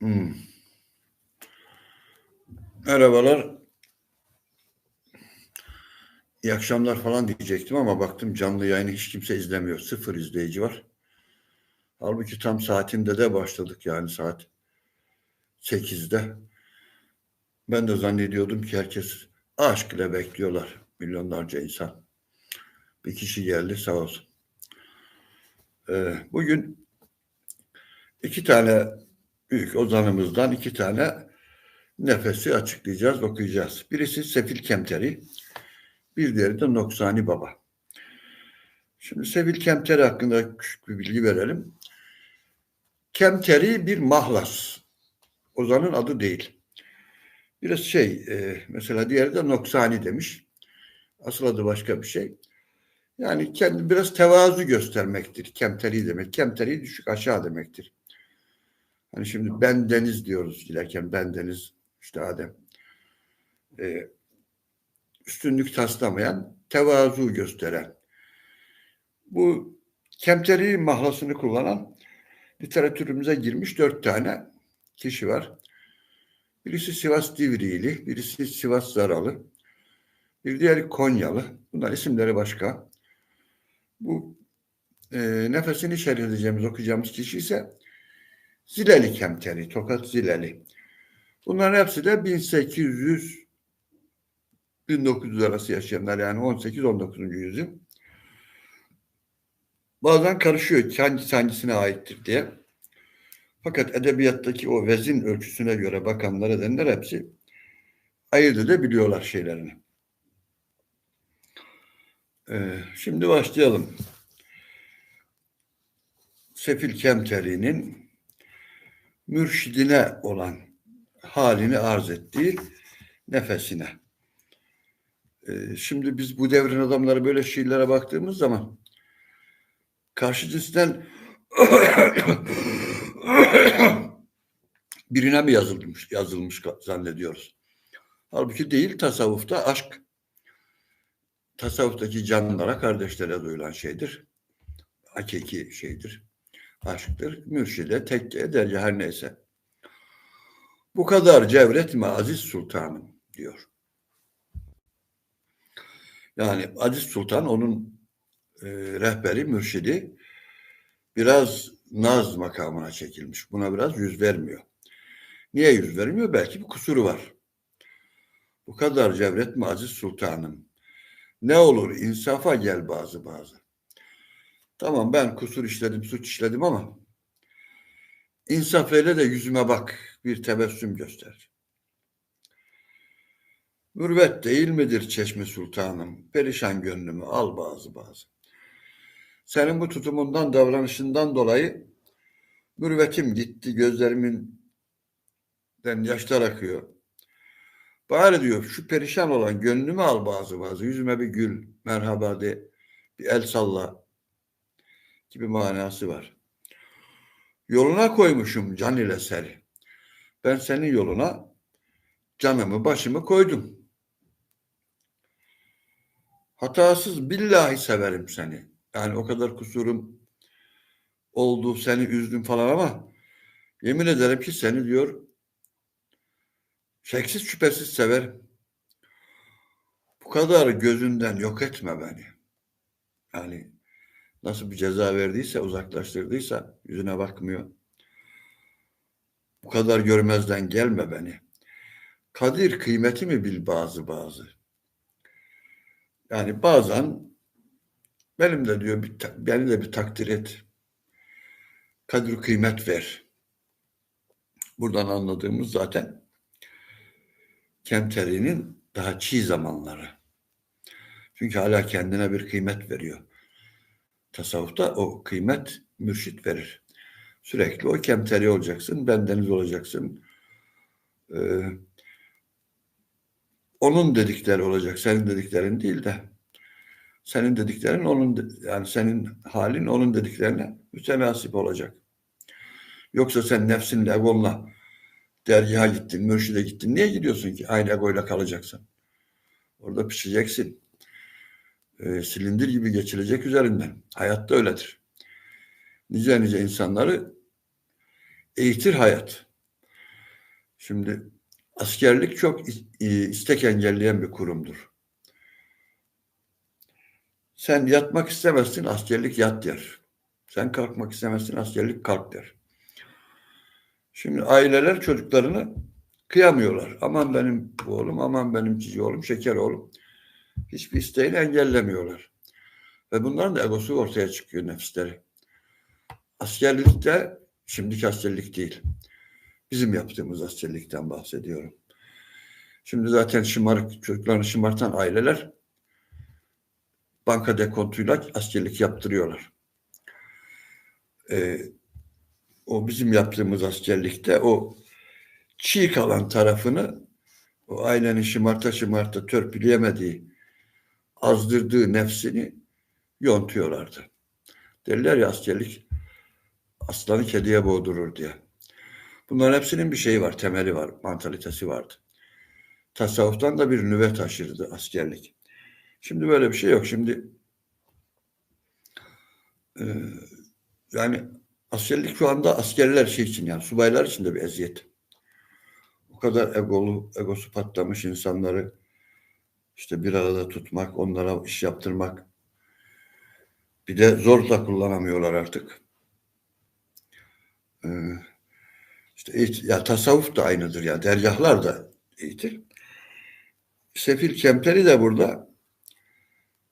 Hmm. Merhabalar. İyi akşamlar falan diyecektim ama baktım canlı yayını hiç kimse izlemiyor. Sıfır izleyici var. Halbuki tam saatinde de başladık yani saat 8'de. Ben de zannediyordum ki herkes aşk ile bekliyorlar milyonlarca insan. Bir kişi geldi sağ olsun. Ee, bugün iki tane büyük ozanımızdan iki tane nefesi açıklayacağız, okuyacağız. Birisi Sefil Kemteri, bir diğeri de Noksani Baba. Şimdi Sefil Kemteri hakkında küçük bir bilgi verelim. Kemteri bir mahlas. Ozanın adı değil. Biraz şey, e, mesela diğeri de Noksani demiş. Asıl adı başka bir şey. Yani kendi biraz tevazu göstermektir. Kemteri demek. Kemteri düşük aşağı demektir. Hani şimdi ben deniz diyoruz giderken ben deniz işte Adem. Ee, üstünlük taslamayan, tevazu gösteren. Bu kemteri mahlasını kullanan literatürümüze girmiş dört tane kişi var. Birisi Sivas Divriğili, birisi Sivas Zaralı, bir diğeri Konyalı. Bunlar isimleri başka. Bu e, nefesini şerh edeceğimiz, okuyacağımız kişi ise Zileli Kemteri, Tokat Zileli. Bunların hepsi de 1800 1900 arası yaşayanlar yani 18-19. yüzyıl. Bazen karışıyor hangisi hangisine aittir diye. Fakat edebiyattaki o vezin ölçüsüne göre bakanlar edenler hepsi ayırt edebiliyorlar şeylerini. Ee, şimdi başlayalım. Sefil Kemteri'nin mürşidine olan halini arz ettiği nefesine. Ee, şimdi biz bu devrin adamları böyle şiirlere baktığımız zaman karşı cinsten birine mi yazılmış, yazılmış zannediyoruz. Halbuki değil tasavvufta aşk tasavvuftaki canlılara, kardeşlere duyulan şeydir. Hakiki şeydir. Aşktır. Mürşide, tekke, derya her neyse. Bu kadar cevret mi Aziz Sultanım diyor. Yani Aziz Sultan onun e, rehberi, mürşidi biraz naz makamına çekilmiş. Buna biraz yüz vermiyor. Niye yüz vermiyor? Belki bir kusuru var. Bu kadar cevret mi Aziz Sultanım? Ne olur insafa gel bazı bazı. Tamam ben kusur işledim, suç işledim ama insaf eyle de yüzüme bak, bir tebessüm göster. Mürvet değil midir çeşme sultanım? Perişan gönlümü al bazı bazı. Senin bu tutumundan, davranışından dolayı mürvetim gitti, gözlerimin yaşlar akıyor. Bari diyor şu perişan olan gönlümü al bazı bazı. Yüzüme bir gül, merhaba de, bir el salla gibi manası var. Yoluna koymuşum can ile seri. Ben senin yoluna canımı başımı koydum. Hatasız billahi severim seni. Yani o kadar kusurum oldu, seni üzdüm falan ama yemin ederim ki seni diyor şeksiz şüphesiz severim. Bu kadar gözünden yok etme beni. Yani nasıl bir ceza verdiyse, uzaklaştırdıysa yüzüne bakmıyor. Bu kadar görmezden gelme beni. Kadir kıymetimi bil bazı bazı. Yani bazen benim de diyor bir, beni de bir takdir et. Kadir kıymet ver. Buradan anladığımız zaten Kemteri'nin daha çiğ zamanları. Çünkü hala kendine bir kıymet veriyor. Tasavvufta o kıymet mürşit verir. Sürekli o kemteri olacaksın, bendeniz olacaksın. Ee, onun dedikleri olacak, senin dediklerin değil de senin dediklerin onun yani senin halin onun dediklerine mütenasip olacak. Yoksa sen nefsinle, egonla dergaha gittin, mürşide gittin. Niye gidiyorsun ki? Aynı egoyla kalacaksın. Orada pişeceksin. E, silindir gibi geçilecek üzerinden. Hayatta öyledir. Nice nice insanları eğitir hayat. Şimdi askerlik çok istek engelleyen bir kurumdur. Sen yatmak istemezsin, askerlik yat der. Sen kalkmak istemezsin, askerlik kalk der. Şimdi aileler çocuklarını kıyamıyorlar. Aman benim oğlum, aman benim cici oğlum, şeker oğlum. Hiçbir isteğini engellemiyorlar. Ve bunların da egosu ortaya çıkıyor nefisleri. Askerlikte, şimdiki askerlik değil. Bizim yaptığımız askerlikten bahsediyorum. Şimdi zaten şımarık çocuklarını şımartan aileler banka dekontuyla askerlik yaptırıyorlar. Ee, o bizim yaptığımız askerlikte o çiğ kalan tarafını o ailenin şımarta şımarta törpüleyemediği, azdırdığı nefsini yontuyorlardı. Derler ya askerlik aslanı kediye boğdurur diye. Bunların hepsinin bir şeyi var, temeli var, mantalitesi vardı. Tasavvuftan da bir nüve taşırdı askerlik. Şimdi böyle bir şey yok. Şimdi e, yani askerlik şu anda askerler şey için yani subaylar için de bir eziyet. O kadar egolu, egosu patlamış insanları işte bir arada tutmak, onlara iş yaptırmak. Bir de zor da kullanamıyorlar artık. Ee, işte ya tasavvuf da aynıdır ya. Dergahlar da eğitir. Sefil Kemperi de burada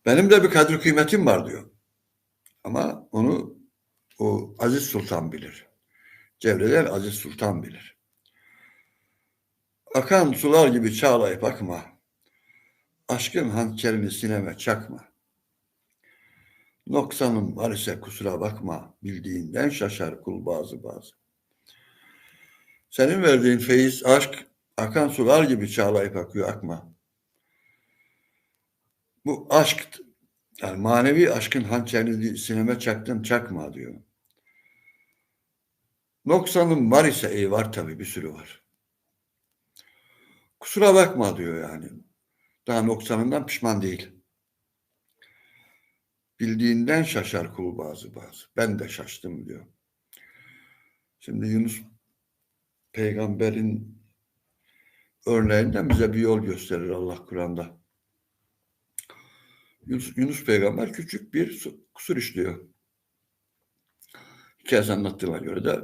benim de bir kadri kıymetim var diyor. Ama onu o Aziz Sultan bilir. Cevreler Aziz Sultan bilir. Akan sular gibi çağlayıp akma. Aşkın hançerini sineme çakma. Noksanım var ise kusura bakma. Bildiğinden şaşar kul bazı bazı. Senin verdiğin feyiz, aşk akan sular gibi çağlayıp akıyor akma. Bu aşk yani manevi aşkın hançerini sineme çaktın çakma diyor. Noksanım var ise iyi var tabii bir sürü var. Kusura bakma diyor yani. Daha noksanından pişman değil. Bildiğinden şaşar kul bazı bazı. Ben de şaştım diyor. Şimdi Yunus peygamberin örneğinden bize bir yol gösterir Allah Kur'an'da. Yunus, Yunus peygamber küçük bir kusur işliyor. Hikayesi anlattığına göre de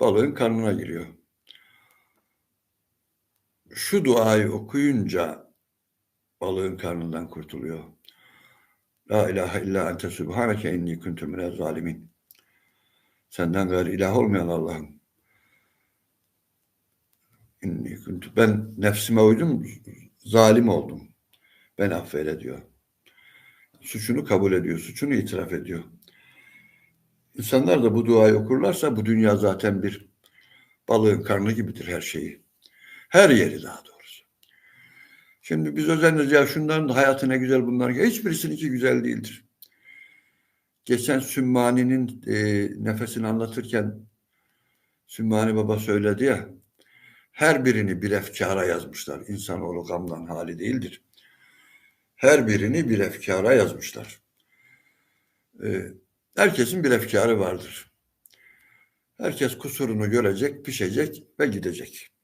balığın karnına giriyor. Şu duayı okuyunca balığın karnından kurtuluyor. La ilahe illa ente subhaneke inni kuntu minel zalimin. Senden gayrı ilah olmayan Allah'ım. İnni kuntu. Ben nefsime uydum, zalim oldum. Ben affeyle diyor. Suçunu kabul ediyor, suçunu itiraf ediyor. İnsanlar da bu duayı okurlarsa bu dünya zaten bir balığın karnı gibidir her şeyi. Her yeri daha doğrusu. Şimdi biz özeniriz ya şunların da hayatı ne güzel bunların. Hiçbirisininki güzel değildir. Geçen Sümmani'nin e, nefesini anlatırken Sümmani Baba söyledi ya her birini bir efkara yazmışlar. İnsanoğlu gamdan hali değildir. Her birini bir efkara yazmışlar. Ee, herkesin bir efkarı vardır. Herkes kusurunu görecek, pişecek ve gidecek.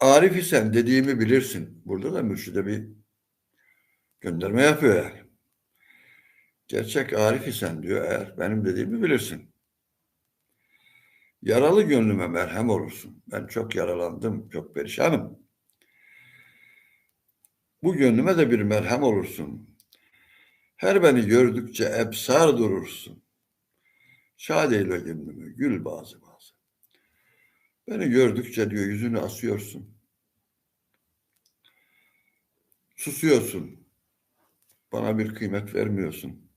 Arif isen dediğimi bilirsin. Burada da mürşide bir gönderme yapıyor yani. Gerçek Arif isen diyor eğer benim dediğimi bilirsin. Yaralı gönlüme merhem olursun. Ben çok yaralandım, çok perişanım. Bu gönlüme de bir merhem olursun. Her beni gördükçe ebsar durursun. Şad eyle gönlümü, gül bazı bazı. Beni gördükçe diyor yüzünü asıyorsun. Susuyorsun. Bana bir kıymet vermiyorsun.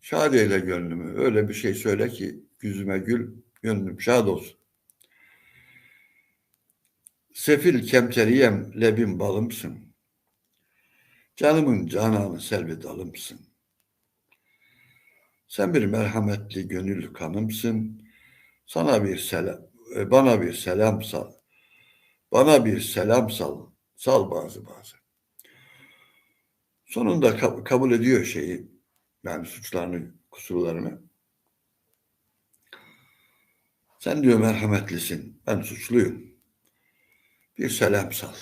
Şad eyle gönlümü. Öyle bir şey söyle ki yüzüme gül, gönlüm şad olsun. Sefil kemteriyem lebim balımsın. Canımın cananı selvi dalımsın. Sen bir merhametli gönül kanımsın. Sana bir selam, bana bir selam sal. Bana bir selam sal. Sal bazı bazı. Sonunda kabul ediyor şeyi. Yani suçlarını, kusurlarını. Sen diyor merhametlisin. Ben suçluyum. Bir selam sal.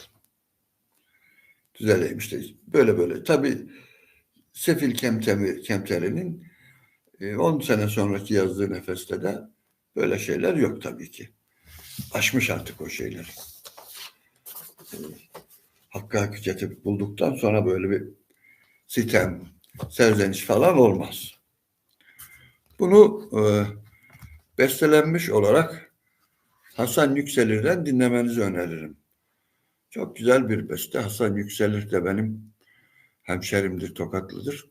Düzeleyim işte. Böyle böyle. Tabii Sefil Kemtemi, Kemteri'nin 10 sene sonraki yazdığı nefeste de böyle şeyler yok tabii ki. Aşmış artık o şeyleri. Hakkı hakikati bulduktan sonra böyle bir sitem, serzeniş falan olmaz. Bunu e, bestelenmiş olarak Hasan Yükselir'den dinlemenizi öneririm. Çok güzel bir beste. Hasan Yükselir de benim hemşerimdir, Tokatlıdır.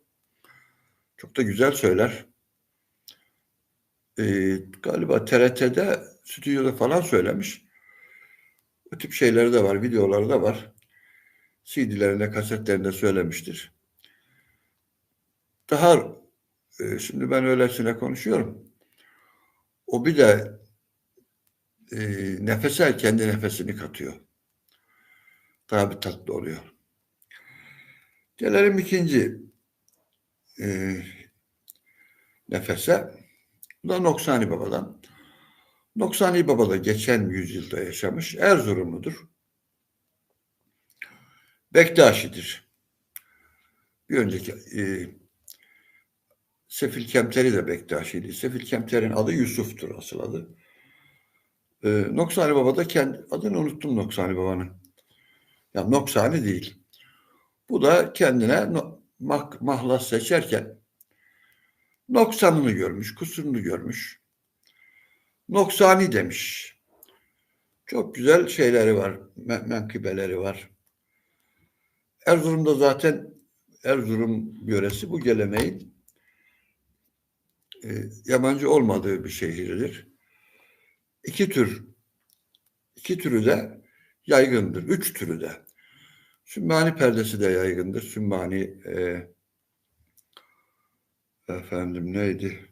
Çok da güzel söyler. Ee, galiba TRT'de, stüdyoda falan söylemiş. Bu tip şeyleri de var, videoları da var. CD'lerinde, kasetlerinde söylemiştir. Daha e, şimdi ben öylesine konuşuyorum. O bir de e, nefese kendi nefesini katıyor. Daha bir tatlı oluyor. Gelelim ikinci e, nefese. Bu da Noksani Baba'dan. Noksani Baba da geçen yüzyılda yaşamış. Erzurumludur. Bektaşidir. Bir önceki e, Sefil Kemteri de Bektaşiydi. Sefil Kemter'in adı Yusuf'tur asıl adı. E, Noksani Baba da kendi adını unuttum Noksani Baba'nın. Ya Noksani değil. Bu da kendine no, mah, mahlas seçerken noksanını görmüş, kusurunu görmüş. Noksani demiş. Çok güzel şeyleri var, men menkıbeleri var. Erzurum'da zaten Erzurum yöresi bu geleneğin e, yabancı olmadığı bir şehirdir. İki tür, iki türü de yaygındır. Üç türü de. Sümmani perdesi de yaygındır. Sümmani e, efendim neydi?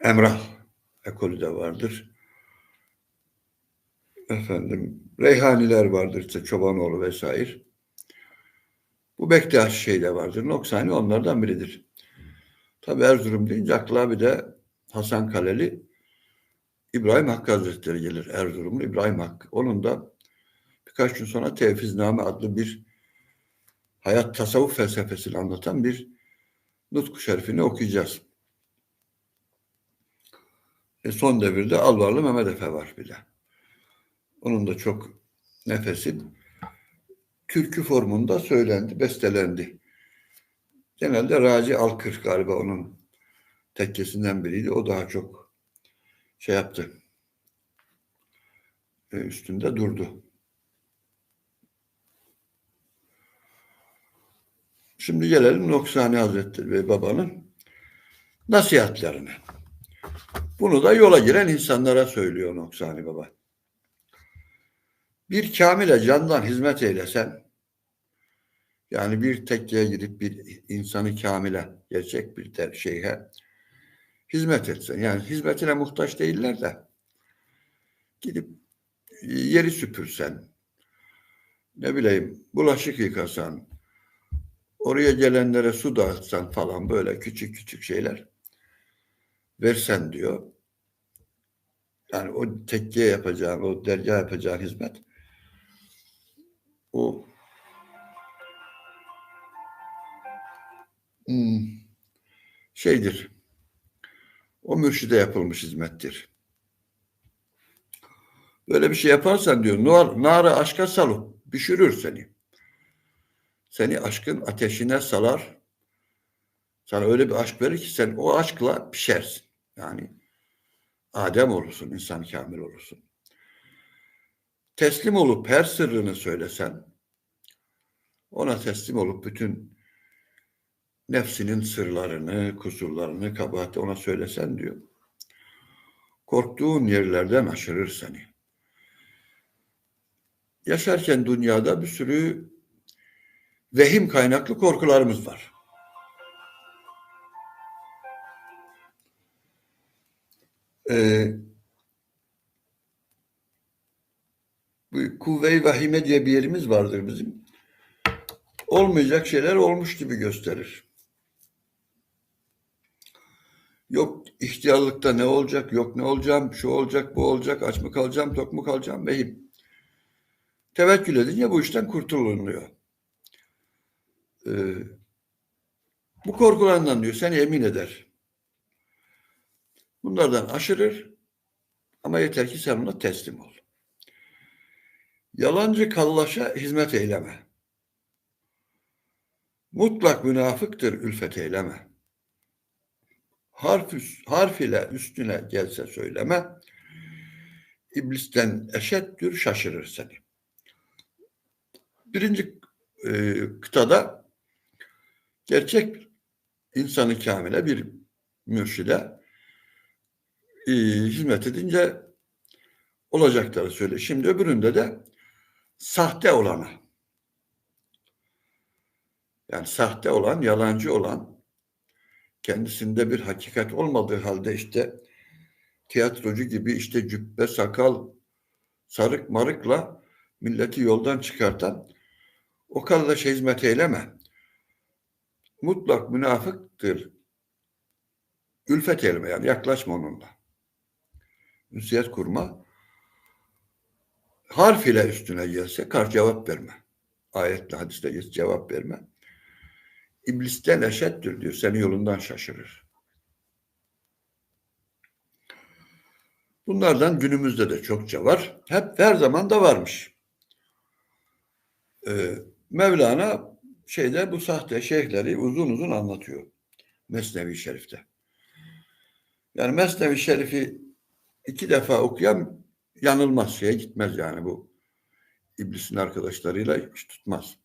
Emrah ekolü de vardır. Efendim Reyhaniler vardır işte Çobanoğlu vesaire. Bu Bektaş şey de vardır. Noksani onlardan biridir. Tabi Erzurum deyince akla bir de Hasan Kaleli İbrahim Hakkı Hazretleri gelir. Erzurumlu İbrahim Hakkı. Onun da birkaç gün sonra Tevfizname adlı bir hayat tasavvuf felsefesini anlatan bir Nutku Şerifini okuyacağız. E son devirde Alvarlı Mehmet Efe var bir de. Onun da çok nefesi türkü formunda söylendi, bestelendi. Genelde Raci Alkır galiba onun tekkesinden biriydi. O daha çok şey yaptı. E, üstünde durdu. Şimdi gelelim Noksani Hazretleri ve babanın nasihatlerine. Bunu da yola giren insanlara söylüyor Noksani Baba. Bir kamile candan hizmet eylesen, yani bir tekkeye gidip bir insanı kamile, gerçek bir der şeyhe hizmet etsen. Yani hizmetine muhtaç değiller de gidip yeri süpürsen, ne bileyim bulaşık yıkasan, oraya gelenlere su dağıtsan falan böyle küçük küçük şeyler versen diyor. Yani o tekkeye yapacağın, o dergah yapacağın hizmet o hmm, şeydir. O mürşide yapılmış hizmettir. Böyle bir şey yaparsan diyor, nar, narı aşka salıp düşürür seni. Seni aşkın ateşine salar. Sana öyle bir aşk verir ki sen o aşkla pişersin. Yani Adem olursun, insan kamil olursun. Teslim olup her sırrını söylesen, ona teslim olup bütün nefsinin sırlarını, kusurlarını, kabahati ona söylesen diyor. Korktuğun yerlerden aşırır seni. Yaşarken dünyada bir sürü vehim kaynaklı korkularımız var. Bu kuvve-i vahime diye bir yerimiz vardır bizim. Olmayacak şeyler olmuş gibi gösterir. Yok ihtiyarlıkta ne olacak, yok ne olacağım, şu olacak, bu olacak, aç mı kalacağım, tok mu kalacağım, beyim. Tevekkül edince bu işten kurtulunuyor. Ee, bu korkularından diyor seni emin eder. Bunlardan aşırır ama yeter ki sen ona teslim ol. Yalancı kallaşa hizmet eyleme. Mutlak münafıktır ülfet eyleme. Harf, harf ile üstüne gelse söyleme. İblisten eşettür şaşırır seni. Birinci e, kıtada gerçek insanı kamile bir mürşide e, hizmet edince olacakları söyle. Şimdi öbüründe de sahte olana yani sahte olan, yalancı olan kendisinde bir hakikat olmadığı halde işte tiyatrocu gibi işte cübbe, sakal, sarık marıkla milleti yoldan çıkartan o kardeşe hizmet eyleme. Mutlak münafıktır. Ülfet eyleme yani yaklaşma onunla. Ünsiyet kurma. Harf ile üstüne gelse karşı cevap verme. Ayetle hadiste gelse cevap verme. İblisten eşettir diyor. Seni yolundan şaşırır. Bunlardan günümüzde de çokça var. Hep her zaman da varmış. Ee, Mevlana şeyde bu sahte şeyhleri uzun uzun anlatıyor. Mesnevi Şerif'te. Yani Mesnevi Şerif'i iki defa okuyan yanılmaz şeye gitmez yani bu iblisin arkadaşlarıyla hiç tutmaz.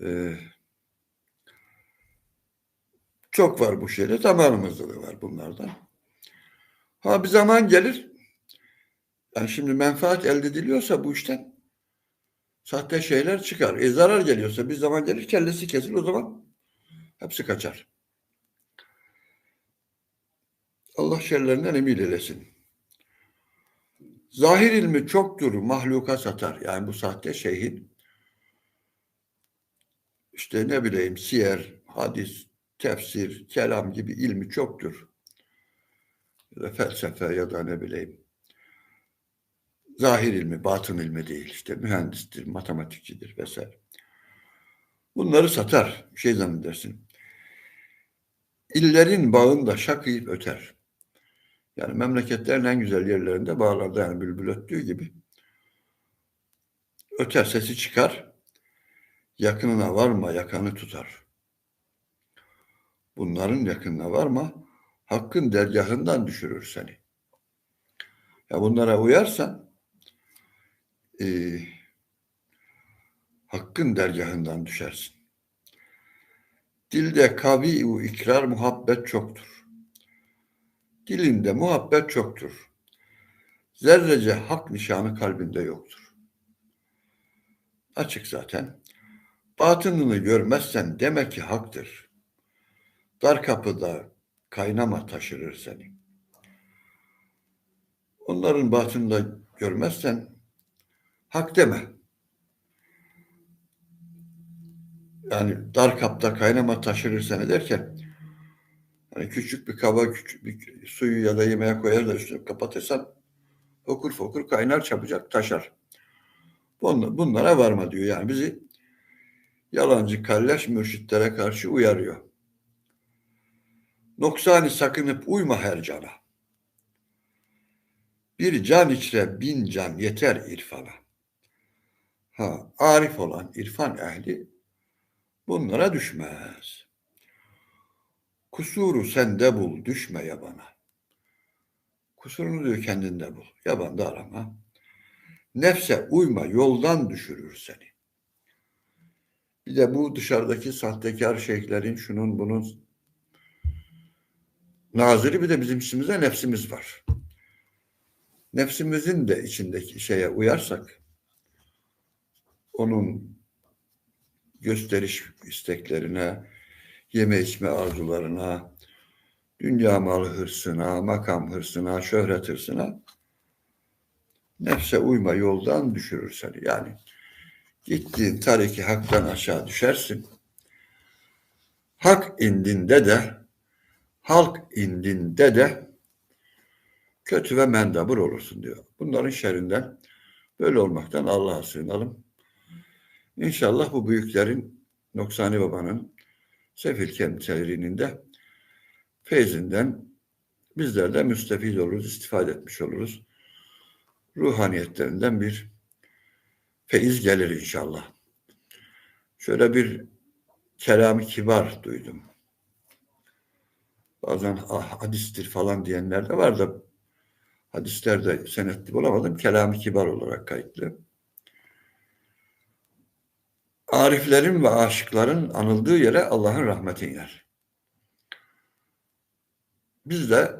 Ee, çok var bu şeyde. Zamanımızda da var bunlardan. Ha bir zaman gelir. Yani şimdi menfaat elde ediliyorsa bu işten sahte şeyler çıkar. E zarar geliyorsa bir zaman gelir kellesi kesilir o zaman hepsi kaçar. Allah şerlerinden emin eylesin. Zahir ilmi çoktur, mahluka satar. Yani bu sahte şeyhin işte ne bileyim siyer, hadis, tefsir, kelam gibi ilmi çoktur. Ya da felsefe ya da ne bileyim zahir ilmi, batın ilmi değil. işte mühendistir, matematikçidir vesaire. Bunları satar. Şey zannedersin. İllerin bağında şakıyıp öter. Yani memleketlerin en güzel yerlerinde bağlarda yani bülbül öttüğü gibi öter sesi çıkar. Yakınına varma yakanı tutar. Bunların yakınına varma hakkın dergahından düşürür seni. Ya bunlara uyarsan e, hakkın dergahından düşersin. Dilde kavi ikrar muhabbet çoktur. Dilinde muhabbet çoktur. Zerrece hak nişanı kalbinde yoktur. Açık zaten. Batınını görmezsen demek ki haktır. Dar kapıda kaynama taşırır seni. Onların batında görmezsen hak deme. Yani dar kapta kaynama taşırır seni derken hani küçük bir kaba küçük bir suyu ya da yemeğe koyar da üstüne kapatırsan fokur fokur kaynar çabucak taşar. Bunlara varma diyor yani bizi yalancı kallaş mürşitlere karşı uyarıyor. Noksani sakınıp uyma her cana. Bir can içre bin can yeter irfana. Ha, arif olan irfan ehli bunlara düşmez. Kusuru sende bul, düşme yabana. Kusurunu diyor kendinde bul, yabanda arama. Nefse uyma, yoldan düşürür seni. Bir de bu dışarıdaki sahtekar şeyhlerin şunun bunun naziri bir de bizim içimizde nefsimiz var. Nefsimizin de içindeki şeye uyarsak onun gösteriş isteklerine, yeme içme arzularına, dünya malı hırsına, makam hırsına, şöhret hırsına nefse uyma yoldan düşürür seni. Yani gittiğin tariki haktan aşağı düşersin. Hak indinde de halk indinde de kötü ve mendabur olursun diyor. Bunların şerrinden böyle olmaktan Allah'a sığınalım. İnşallah bu büyüklerin Noksani Baba'nın sefil kemterinin de feyzinden bizler de müstefid oluruz, istifade etmiş oluruz. Ruhaniyetlerinden bir feyiz gelir inşallah. Şöyle bir kelamı kibar duydum. Bazen ah, hadistir falan diyenler de var da hadislerde senetli bulamadım. Kelamı kibar olarak kayıtlı. Ariflerin ve aşıkların anıldığı yere Allah'ın rahmeti iner. Biz de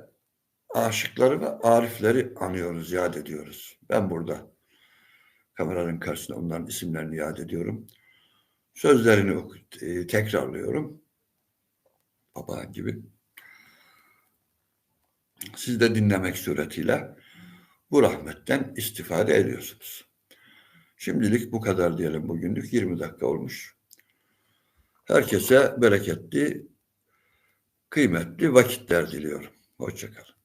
aşıkları ve arifleri anıyoruz, yad ediyoruz. Ben burada kameranın karşısında onların isimlerini yad ediyorum. Sözlerini e, tekrarlıyorum. Baba gibi. Siz de dinlemek suretiyle bu rahmetten istifade ediyorsunuz. Şimdilik bu kadar diyelim bugünlük 20 dakika olmuş. Herkese bereketli, kıymetli vakitler diliyorum. Hoşçakalın.